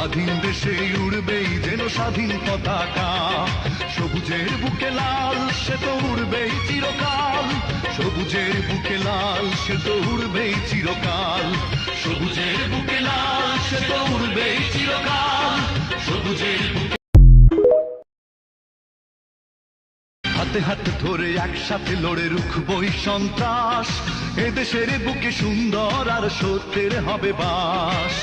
স্বাধীন দেশে উড়বেই যেন স্বাধীন পতাকা। সবুজের বুকে লাল, সে তো উড়বেই চিরকাল। সবুজের বুকে লাল, সে তো উড়বেই চিরকাল। সবুজের বুকে লাল, সে তো উড়বেই চিরকাল। সবুজের বুকে হাতে হাতে ধরে একসাথে লড়ে রুখবই সন্ত্রাস। এদেশের বুকে সুন্দর আর সত্যের হবে বাস।